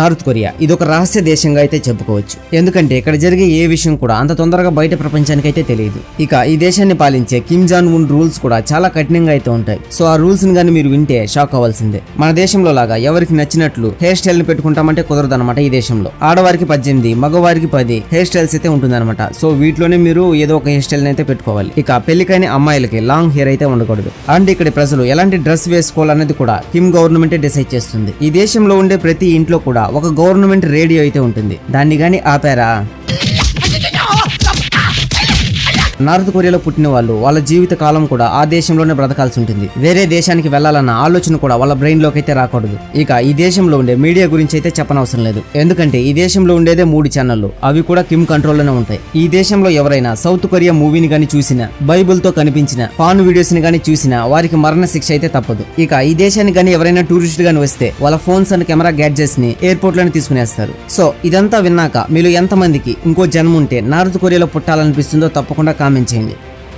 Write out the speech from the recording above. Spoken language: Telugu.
North Korea. ఇది ఒక రహస్య దేశంగా అయితే చెప్పుకోవచ్చు. ఎందుకంటే ఇక్కడ జరిగే ఏ విషయం కూడా అంత తొందరగా బయట ప్రపంచానికి అయితే తెలియదు. ఇక ఈ దేశాన్ని పాలించే కిమ్ జాన్ ఉన్ రూల్స్ కూడా చాలా కఠినంగా అయితే ఉంటాయి. సో ఆ రూల్స్ని కానీ మీరు వింటే షాక్ అవ్వాల్సిందే. మన దేశంలో లాగా ఎవరికి నచ్చినట్లు హెయిర్ స్టైల్ని పెట్టుకుంటామంటే కుదరదు అనమాట ఈ దేశంలో. ఆడవారికి పద్దెనిమిది మగవారికి పది హెయిర్ స్టైల్స్ అయితే ఉంటుందన్నమాట. సో వీటిలోనే మీరు ఏదో ఒక హెయిర్ స్టైల్ అయితే పెట్టుకోవాలి. ఇక పెళ్ళికైన అమ్మాయిలకి లాంగ్ హెయిర్ అయితే ఉండకూడదు. అండ్ ఇక్కడ ప్రజలు ఎలాంటి డ్రెస్ వేసుకోవాలనేది కూడా కిమ్ గవర్నమెంటే డిసైడ్ చేస్తుంది. ఈ దేశంలో ఉండే ప్రతి ఇంట్లో కూడా ఒక గవర్నమెంట్ రేడియో అయితే ఉంటుంది. దాన్ని గాని ఆపారా? నార్త్ కొరియాలో పుట్టిన వాళ్ళు వాళ్ళ జీవిత కాలం కూడా ఆ దేశంలోనే బ్రతకాల్సి ఉంటుంది వేరే దేశానికి వెళ్ళాలన్న ఆలోచన కూడా వాళ్ళ బ్రెయిన్లోకి అయితే రాకూడదు. ఇక ఈ దేశంలో ఉండే మీడియా గురించి అయితే చెప్పనవసరం లేదు. ఎందుకంటే ఈ దేశంలో ఉండేదే మూడు ఛానళ్ళు అవి కూడా కిమ్ కంట్రోల్లోనే ఉంటాయి. ఈ దేశంలో ఎవరైనా సౌత్ కొరియా మూవీని గాని చూసినా బైబుల్తో కనిపించిన పాన్ వీడియోస్ని గాని చూసినా వారికి మరణ శిక్ష అయితే తప్పదు. ఇక ఈ దేశానికి గాని ఎవరైనా టూరిస్ట్ గాని వస్తే వాళ్ళ ఫోన్స్ అండ్ కెమెరా గ్యాడ్జెట్స్ని ఎయిర్పోర్ట్లోనే తీసుకునేస్తారు. సో ఇదంతా విన్నాక మీరు ఎంతమందికి ఇంకో జన్మ ఉంటే నార్త్ కొరియాలో పుట్టాలనిపిస్తుందో తప్పకుండా కామెంట్ చేయండి